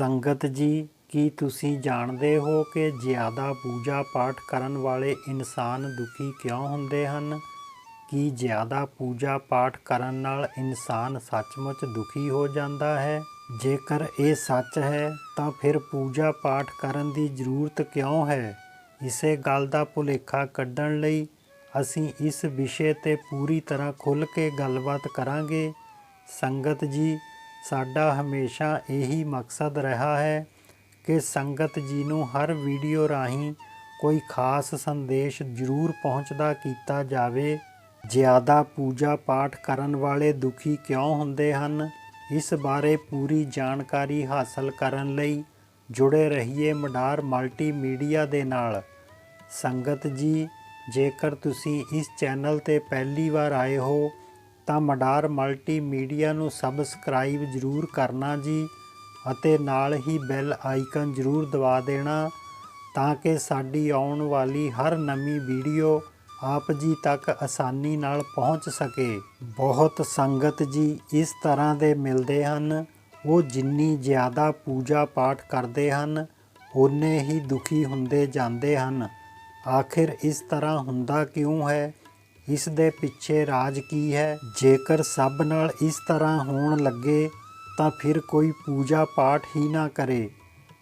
ਸੰਗਤ ਜੀ, ਕੀ ਤੁਸੀਂ ਜਾਣਦੇ ਹੋ ਕਿ ਜ਼ਿਆਦਾ ਪੂਜਾ ਪਾਠ ਕਰਨ ਵਾਲੇ ਇਨਸਾਨ ਦੁਖੀ ਕਿਉਂ ਹੁੰਦੇ ਹਨ? ਕੀ ਜ਼ਿਆਦਾ ਪੂਜਾ ਪਾਠ ਕਰਨ ਨਾਲ ਇਨਸਾਨ ਸੱਚਮੁੱਚ ਦੁਖੀ ਹੋ ਜਾਂਦਾ ਹੈ? ਜੇਕਰ ਇਹ ਸੱਚ ਹੈ, ਤਾਂ ਫਿਰ ਪੂਜਾ ਪਾਠ ਕਰਨ ਦੀ ਜ਼ਰੂਰਤ ਕਿਉਂ ਹੈ? ਇਸੇ ਗੱਲ ਦਾ ਭੁਲੇਖਾ ਕੱਢਣ ਲਈ ਅਸੀਂ ਇਸ ਵਿਸ਼ੇ ਤੇ ਪੂਰੀ ਤਰ੍ਹਾਂ ਖੁੱਲ੍ਹ ਕੇ ਗੱਲਬਾਤ ਕਰਾਂਗੇ। ਸੰਗਤ ਜੀ ਸਾਡਾ ਹਮੇਸ਼ਾ ਇਹੀ ਮਕਸਦ ਰਿਹਾ ਹੈ ਕਿ ਸੰਗਤ ਜੀ ਨੂੰ ਹਰ ਵੀਡੀਓ ਰਾਹੀਂ ਕੋਈ ਖਾਸ ਸੰਦੇਸ਼ ਜ਼ਰੂਰ ਪਹੁੰਚਦਾ ਕੀਤਾ ਜਾਵੇ। ਜ਼ਿਆਦਾ ਪੂਜਾ ਪਾਠ ਕਰਨ ਵਾਲੇ ਦੁਖੀ ਕਿਉਂ ਹੁੰਦੇ ਹਨ? ਇਸ ਬਾਰੇ ਪੂਰੀ ਜਾਣਕਾਰੀ ਹਾਸਲ ਕਰਨ ਲਈ ਜੁੜੇ ਰਹੀਏ ਮਡਾਰ ਮਲਟੀਮੀਡੀਆ ਦੇ ਨਾਲ। ਸੰਗਤ ਜੀ, ਜੇਕਰ ਤੁਸੀਂ ਇਸ ਚੈਨਲ ਤੇ ਪਹਿਲੀ ਵਾਰ ਆਏ ਹੋ ਤਾਂ ਮਡਾਰ ਮਲਟੀਮੀਡੀਆ ਨੂੰ ਸਬਸਕ੍ਰਾਈਬ ਜ਼ਰੂਰ ਕਰਨਾ ਜੀ ਅਤੇ ਨਾਲ ਹੀ ਬੈਲ ਆਈਕਨ ਜ਼ਰੂਰ ਦਬਾ ਦੇਣਾ ਤਾਂ ਕਿ ਸਾਡੀ ਆਉਣ ਵਾਲੀ ਹਰ ਨਵੀਂ ਵੀਡੀਓ ਆਪ ਜੀ ਤੱਕ ਆਸਾਨੀ ਨਾਲ ਪਹੁੰਚ ਸਕੇ। ਬਹੁਤ ਸੰਗਤ ਜੀ ਇਸ ਤਰ੍ਹਾਂ ਦੇ ਮਿਲਦੇ ਹਨ। ਉਹ ਜਿੰਨੀ ਜ਼ਿਆਦਾ ਪੂਜਾ ਪਾਠ ਕਰਦੇ ਹਨ ਉਨੇ ਹੀ ਦੁਖੀ ਹੁੰਦੇ ਜਾਂਦੇ ਹਨ। ਆਖਿਰ ਇਸ ਤਰ੍ਹਾਂ ਹੁੰਦਾ ਕਿਉਂ ਹੈ? ਇਸ ਦੇ ਪਿੱਛੇ ਰਾਜ ਕੀ ਹੈ? ਜੇਕਰ ਸਭ ਨਾਲ ਇਸ ਤਰ੍ਹਾਂ ਹੋਣ ਲੱਗੇ, ਤਾਂ ਫਿਰ ਕੋਈ ਪੂਜਾ ਪਾਠ ਹੀ ਨਾ ਕਰੇ।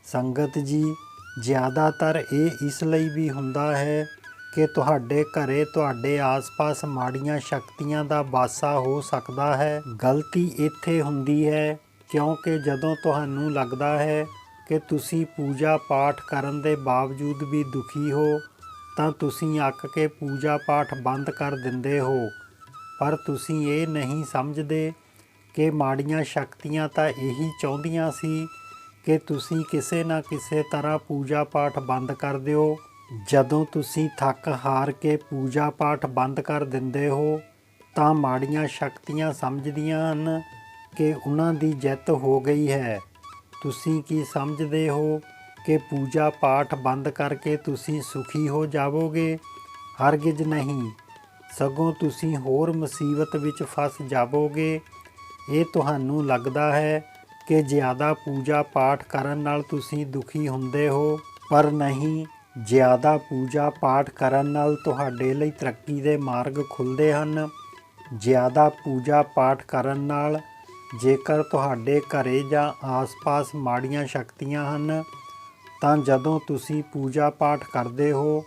ਸੰਗਤ ਜੀ, ਜ਼ਿਆਦਾਤਰ ਇਹ ਇਸ ਲਈ ਵੀ ਹੁੰਦਾ ਹੈ ਕਿ ਤੁਹਾਡੇ ਘਰੇ ਤੁਹਾਡੇ ਆਸ-ਪਾਸ ਮਾੜੀਆਂ ਸ਼ਕਤੀਆਂ ਦਾ ਵਾਸਾ ਹੋ ਸਕਦਾ ਹੈ। ਗਲਤੀ ਇੱਥੇ ਹੁੰਦੀ ਹੈ, ਕਿਉਂਕਿ ਜਦੋਂ ਤੁਹਾਨੂੰ ਲੱਗਦਾ ਹੈ ਕਿ ਤੁਸੀਂ ਪੂਜਾ ਪਾਠ ਕਰਨ ਦੇ ਬਾਵਜੂਦ ਵੀ ਦੁਖੀ ਹੋ ਤਾਂ ਤੁਸੀਂ ਅੱਕ ਕੇ ਪੂਜਾ ਪਾਠ ਬੰਦ ਕਰ ਦਿੰਦੇ ਹੋ। ਪਰ ਤੁਸੀਂ ਇਹ ਨਹੀਂ ਸਮਝਦੇ ਕਿ ਮਾੜੀਆਂ ਸ਼ਕਤੀਆਂ ਤਾਂ ਇਹੀ ਚਾਹੁੰਦੀਆਂ ਸੀ ਕਿ ਤੁਸੀਂ ਕਿਸੇ ਨਾ ਕਿਸੇ ਤਰ੍ਹਾਂ ਪੂਜਾ ਪਾਠ ਬੰਦ ਕਰ ਦਿਓ। ਜਦੋਂ ਤੁਸੀਂ ਥੱਕ ਹਾਰ ਕੇ ਪੂਜਾ ਪਾਠ ਬੰਦ ਕਰ ਦਿੰਦੇ ਹੋ, ਤਾਂ ਮਾੜੀਆਂ ਸ਼ਕਤੀਆਂ ਸਮਝਦੀਆਂ ਹਨ ਕਿ ਉਹਨਾਂ ਦੀ ਜਿੱਤ ਹੋ ਗਈ ਹੈ। ਤੁਸੀਂ ਕੀ ਸਮਝਦੇ ਹੋ ਕਿ ਪੂਜਾ ਪਾਠ ਬੰਦ ਕਰਕੇ ਤੁਸੀਂ ਸੁਖੀ ਹੋ ਜਾਵੋਗੇ। ਹਰਗਿਜ਼ ਨਹੀਂ, ਸਗੋਂ ਤੁਸੀਂ ਹੋਰ ਮੁਸੀਬਤ ਵਿੱਚ ਫਸ ਜਾਵੋਗੇ। ਇਹ ਤੁਹਾਨੂੰ ਲੱਗਦਾ ਹੈ ਕਿ ਜ਼ਿਆਦਾ ਪੂਜਾ ਪਾਠ ਕਰਨ ਨਾਲ ਤੁਸੀਂ ਦੁਖੀ ਹੁੰਦੇ ਹੋ, ਪਰ ਨਹੀਂ, ਜ਼ਿਆਦਾ ਪੂਜਾ ਪਾਠ ਕਰਨ ਨਾਲ ਤੁਹਾਡੇ ਲਈ ਤਰੱਕੀ ਦੇ ਮਾਰਗ ਖੁੱਲਦੇ ਹਨ। ਜ਼ਿਆਦਾ ਪੂਜਾ ਪਾਠ ਕਰਨ ਨਾਲ ਜੇਕਰ ਤੁਹਾਡੇ ਘਰੇ ਜਾਂ ਆਸ-ਪਾਸ ਮਾੜੀਆਂ ਸ਼ਕਤੀਆਂ ਹਨ ਤਾਂ ਜਦੋਂ ਤੁਸੀਂ ਪੂਜਾ ਪਾਠ ਕਰਦੇ ਹੋ,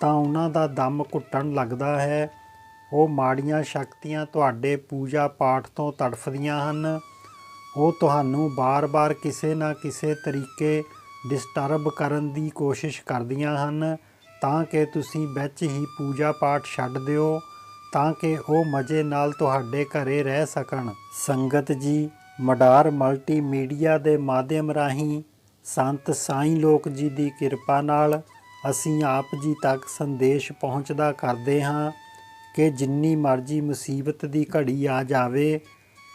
ਤਾਂ ਉਹਨਾਂ ਦਾ ਦਮ ਘੁੱਟਣ ਲੱਗਦਾ ਹੈ। ਉਹ ਮਾੜੀਆਂ ਸ਼ਕਤੀਆਂ ਤੁਹਾਡੇ ਪੂਜਾ ਪਾਠ ਤੋਂ ਤੜਫਦੀਆਂ ਹਨ। ਉਹ ਤੁਹਾਨੂੰ ਬਾਰ-ਬਾਰ ਕਿਸੇ ਨਾ ਕਿਸੇ ਤਰੀਕੇ ਡਿਸਟਰਬ ਕਰਨ ਦੀ ਕੋਸ਼ਿਸ਼ ਕਰਦੀਆਂ ਹਨ। ਤਾਂ ਕਿ ਤੁਸੀਂ ਵਿੱਚ ਹੀ ਪੂਜਾ ਪਾਠ ਛੱਡ ਦਿਓ, ਤਾਂ ਕਿ ਉਹ ਮਜ਼ੇ ਨਾਲ ਤੁਹਾਡੇ ਘਰੇ ਰਹਿ ਸਕਣ। ਸੰਗਤ ਜੀ, ਮਡਾਰ ਮਲਟੀਮੀਡੀਆ ਦੇ ਮਾਧਿਅਮ ਰਾਹੀਂ ਸੰਤ ਸਾਈਂ ਲੋਕ ਜੀ ਦੀ ਕਿਰਪਾ ਨਾਲ ਅਸੀਂ ਆਪ ਜੀ ਤੱਕ ਸੰਦੇਸ਼ ਪਹੁੰਚਦਾ ਕਰਦੇ ਹਾਂ ਕਿ ਜਿੰਨੀ ਮਰਜ਼ੀ ਮੁਸੀਬਤ ਦੀ ਘੜੀ ਆ ਜਾਵੇ,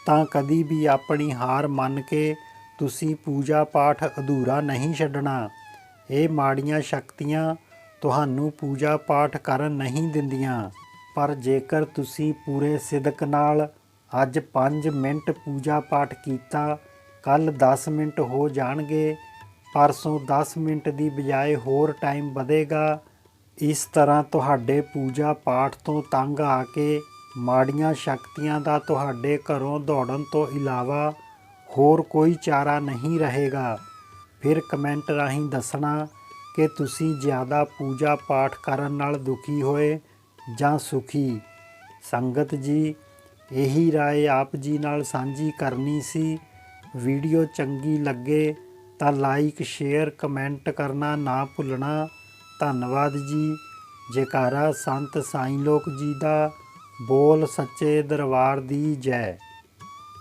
ਤਾਂ ਕਦੀ ਵੀ ਆਪਣੀ ਹਾਰ ਮੰਨ ਕੇ ਤੁਸੀਂ ਪੂਜਾ ਪਾਠ ਅਧੂਰਾ ਨਹੀਂ ਛੱਡਣਾ। ਇਹ ਮਾੜੀਆਂ ਸ਼ਕਤੀਆਂ ਤੁਹਾਨੂੰ ਪੂਜਾ ਪਾਠ ਕਰਨ ਨਹੀਂ ਦਿੰਦੀਆਂ। ਪਰ ਜੇਕਰ ਤੁਸੀਂ ਪੂਰੇ ਸਿਦਕ ਨਾਲ ਅੱਜ 5 ਮਿੰਟ ਪੂਜਾ ਪਾਠ ਕੀਤਾ ਕੱਲ 10 ਮਿੰਟ ਹੋ ਜਾਣਗੇ ਪਰਸੋਂ 10 ਮਿੰਟ ਦੀ ਬਜਾਏ ਹੋਰ ਟਾਈਮ ਵਧੇਗਾ। ਇਸ ਤਰ੍ਹਾਂ ਤੁਹਾਡੇ ਪੂਜਾ ਪਾਠ ਤੋਂ ਤੰਗ ਆ ਕੇ ਮਾੜੀਆਂ ਸ਼ਕਤੀਆਂ ਦਾ ਤੁਹਾਡੇ ਘਰੋਂ ਦੌੜਨ ਤੋਂ ਇਲਾਵਾ ਹੋਰ ਕੋਈ ਚਾਰਾ ਨਹੀਂ ਰਹੇਗਾ। ਫਿਰ ਕਮੈਂਟ ਰਾਹੀਂ ਦੱਸਣਾ ਕਿ ਤੁਸੀਂ ਜ਼ਿਆਦਾ ਪੂਜਾ ਪਾਠ ਕਰਨ ਨਾਲ ਦੁਖੀ ਹੋਏ ਜਾਂ ਸੁਖੀ। ਸੰਗਤ ਜੀ, ਇਹੀ ਰਾਏ ਆਪ ਜੀ ਨਾਲ ਸਾਂਝੀ ਕਰਨੀ ਸੀ। ਵੀਡੀਓ ਚੰਗੀ ਲੱਗੇ ਤਾਂ ਲਾਈਕ ਸ਼ੇਅਰ ਕਮੈਂਟ ਕਰਨਾ ਨਾ ਭੁੱਲਣਾ। ਧੰਨਵਾਦ ਜੀ। ਜੈਕਾਰਾ ਸੰਤ ਸਾਈਂ ਲੋਕ ਜੀ ਦਾ ਬੋਲ ਸੱਚੇ ਦਰਬਾਰ ਦੀ ਜੈ।